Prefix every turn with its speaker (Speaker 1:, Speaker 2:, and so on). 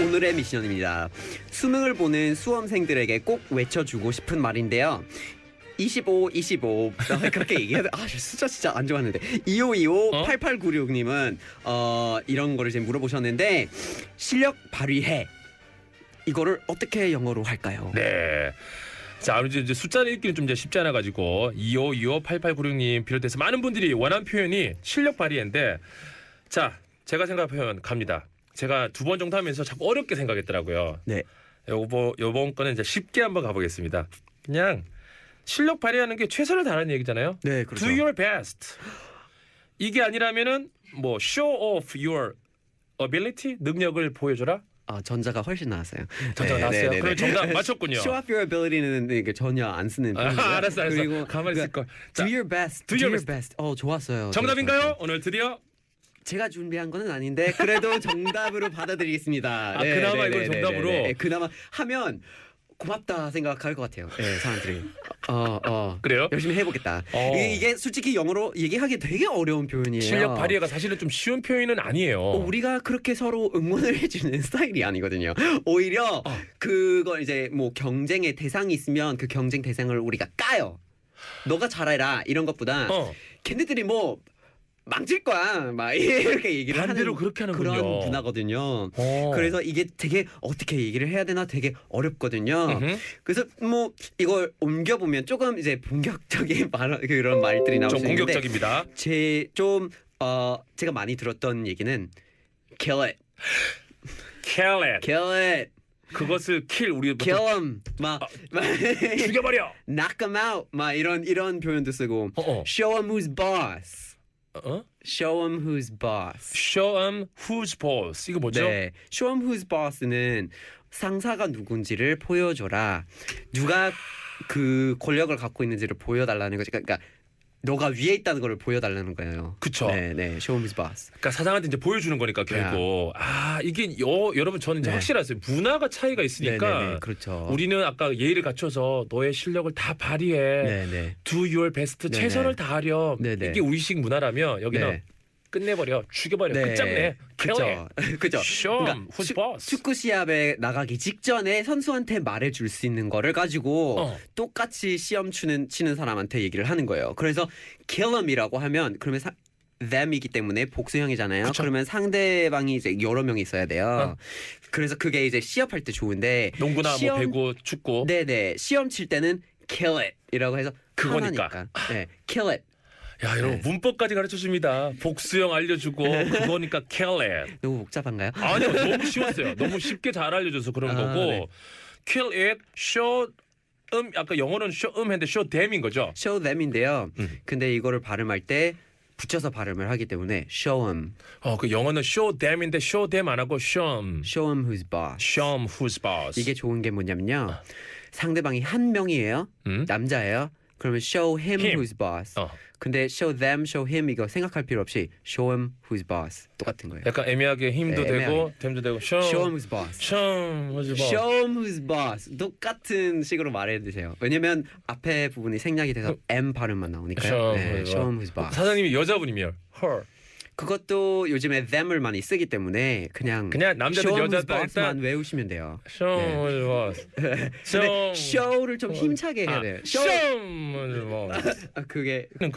Speaker 1: 오늘의 미션입니다. 수능을 보는 수험생들에게 꼭 외쳐주고 싶은 말인데요. 25, 25 아, 그렇게 얘기해도 아 숫자 진짜 안 좋았는데 2525
Speaker 2: 어?
Speaker 1: 8896님은 어 이런 거를 지금 물어보셨는데 실력 발휘해 이거를 어떻게 영어로 할까요?
Speaker 2: 네. 자, 아무래도 이제 숫자를 읽기는 좀 이제 쉽지 않아 가지고 25, 25, 8896님 비롯해서 많은 분들이 원하는 표현이 실력 발휘인데 자, 제가 생각한 표현 갑니다. 제가 두 번 정도 하면서 자꾸 어렵게 생각했더라고요.
Speaker 1: 네.
Speaker 2: 요번 요번 거는 이제 쉽게 한번 가보겠습니다. 그냥 실력 발휘하는 게 최선을 다하는 얘기잖아요.
Speaker 1: 네, 그렇죠.
Speaker 2: Do your best. 이게 아니라면은 뭐 show off your ability 능력을 보여줘라.
Speaker 1: 아 전자가 훨씬 나았어요.
Speaker 2: 전자가 나왔어요. 그럼 정답 맞췄군요.
Speaker 1: Show off your ability는 이게 전혀 안 쓰는
Speaker 2: 아. 알았어, 알았어.
Speaker 1: 그리고
Speaker 2: 가만히 있을 걸.
Speaker 1: Do
Speaker 2: 자,
Speaker 1: your best.
Speaker 2: do your
Speaker 1: best. 어 좋았어요.
Speaker 2: 정답인가요? 오늘 드디어
Speaker 1: 제가 준비한 거는 아닌데 그래도 정답으로 받아들이겠습니다.
Speaker 2: 아, 그나마 이걸 정답으로?
Speaker 1: 네, 그나마 하면 고맙다 생각할 것 같아요. 네, 사람들이. 어, 어.
Speaker 2: 그래요?
Speaker 1: 열심히 해보겠다.
Speaker 2: 어.
Speaker 1: 이게, 이게 솔직히 영어로 얘기하기 되게 어려운 표현이에요.
Speaker 2: 실력 발휘가 사실은 좀 쉬운 표현은 아니에요.
Speaker 1: 어, 우리가 그렇게 서로 응원을 해주는 스타일이 아니거든요. 오히려
Speaker 2: 어.
Speaker 1: 그걸 이제 뭐 경쟁의 대상이 있으면 그 경쟁 대상을 우리가 까요. 너가 잘해라 이런 것보다
Speaker 2: 어.
Speaker 1: 걔네들이 뭐 망칠 거야 막 이렇게 얘기를
Speaker 2: 반대로
Speaker 1: 하는
Speaker 2: 그렇게 하는군요.
Speaker 1: 그런 문화거든요.
Speaker 2: 어.
Speaker 1: 그래서 이게 되게 어떻게 얘기를 해야 되나 되게 어렵거든요.
Speaker 2: 음흠.
Speaker 1: 그래서 뭐 이걸 옮겨 보면 조금 이제 본격적인 말 그런 말들이 있는데
Speaker 2: 공격적입니다.
Speaker 1: 제좀 어, 제가 많이 들었던 얘기는 kill it,
Speaker 2: kill it.
Speaker 1: kill it,
Speaker 2: 그것을 kill 우리 보통
Speaker 1: kill him, 막, 막
Speaker 2: 죽여버려.
Speaker 1: knock him out, 막 이런 이런 표현도 쓰고
Speaker 2: 어, 어.
Speaker 1: show him who's boss,
Speaker 2: 어?
Speaker 1: show him who's boss.
Speaker 2: Show 'em who's boss. 이거 뭐죠?
Speaker 1: 네, show him who's boss는 상사가 누군지를 보여줘라. 누가 그 권력을 갖고 있는지를 보여달라는 거지. 그러니까 너가 위에 있다는 걸 보여달라는 거예요.
Speaker 2: 그쵸.
Speaker 1: 네, 네, show boss.
Speaker 2: 그러니까 사장한테 이제 보여주는 거니까 결국 아 이게 여, 여러분 저는 이제
Speaker 1: 네.
Speaker 2: 확실했어요 문화가 차이가 있으니까
Speaker 1: 네, 네, 네, 그렇죠.
Speaker 2: 우리는 아까 예의를 갖춰서 너의 실력을 다 발휘해
Speaker 1: 네, 네.
Speaker 2: do your best
Speaker 1: 네,
Speaker 2: 최선을
Speaker 1: 네.
Speaker 2: 다하렴
Speaker 1: 네, 네.
Speaker 2: 이게 우리식 문화라면 여기는
Speaker 1: 네.
Speaker 2: 끝내버려 죽여버려 끝장내 kill it
Speaker 1: 그죠. 그죠.
Speaker 2: show 'em
Speaker 1: 그러니까
Speaker 2: boss
Speaker 1: 축구 시합에 나가기 직전에 선수한테 말해 줄 수 있는 거를 가지고
Speaker 2: 어.
Speaker 1: 똑같이 시험 치는 치는 사람한테 얘기를 하는 거예요. 그래서 kill him이라고 하면 그러면 사, them이기 때문에 복수형이잖아요.
Speaker 2: 그쵸.
Speaker 1: 그러면 상대방이 이제 여러 명이 있어야 돼요.
Speaker 2: 어.
Speaker 1: 그래서 그게 이제 시합할 때 좋은데
Speaker 2: 농구나
Speaker 1: 시험-
Speaker 2: 뭐 배구 축구
Speaker 1: 네네 시험 칠 때는 kill it이라고 해서
Speaker 2: 그거니까.
Speaker 1: 하나니까. 네, kill it.
Speaker 2: 야 여러분
Speaker 1: 네.
Speaker 2: 문법까지 가르쳐 줍니다 복수형 알려주고 그거니까 kill it
Speaker 1: 너무 복잡한가요?
Speaker 2: 아니요 너무 쉬웠어요. 너무 쉽게 잘 알려줘서 그런
Speaker 1: 아,
Speaker 2: 거고
Speaker 1: 네.
Speaker 2: kill it, show 음 아까 영어는 show 음 했는데 show them인 거죠.
Speaker 1: show them인데요.
Speaker 2: 음.
Speaker 1: 근데 이거를 발음할 때 붙여서 발음을 하기 때문에 show him,
Speaker 2: 어 그 영어는 show them인데 show them 안 하고 show 'em,
Speaker 1: show him who's boss.
Speaker 2: show 'em who's boss.
Speaker 1: 이게 좋은 게 뭐냐면요. 상대방이 한 명이에요.
Speaker 2: 음?
Speaker 1: 남자예요. 그러면 show him,
Speaker 2: Him.
Speaker 1: who's boss.
Speaker 2: 어
Speaker 1: 근데 show them, show him 이거 생각할 필요 없이 show him who's boss 똑같은 거예요.
Speaker 2: 약간 애매하게 힘도
Speaker 1: 네,
Speaker 2: 되고
Speaker 1: 애매하게.
Speaker 2: them도 되고 show
Speaker 1: show him who's boss.
Speaker 2: show 'em who's boss.
Speaker 1: show him who's boss 똑같은 식으로 말해 주세요. 왜냐면 앞에 부분이 생략이 돼서 m 발음만 나오니까요.
Speaker 2: show
Speaker 1: 네, show him who's boss.
Speaker 2: 사장님이 여자분이면 her
Speaker 1: 그것도 요즘에 them을 많이 쓰기 때문에 그냥
Speaker 2: 그냥 남자든
Speaker 1: show him who's
Speaker 2: 여자든
Speaker 1: boss만
Speaker 2: 일단
Speaker 1: 외우시면 돼요.
Speaker 2: who's boss.
Speaker 1: 근데
Speaker 2: show
Speaker 1: show를 좀 힘차게 해야
Speaker 2: 아,
Speaker 1: 돼요.
Speaker 2: show boss.
Speaker 1: 아, 그게
Speaker 2: 그런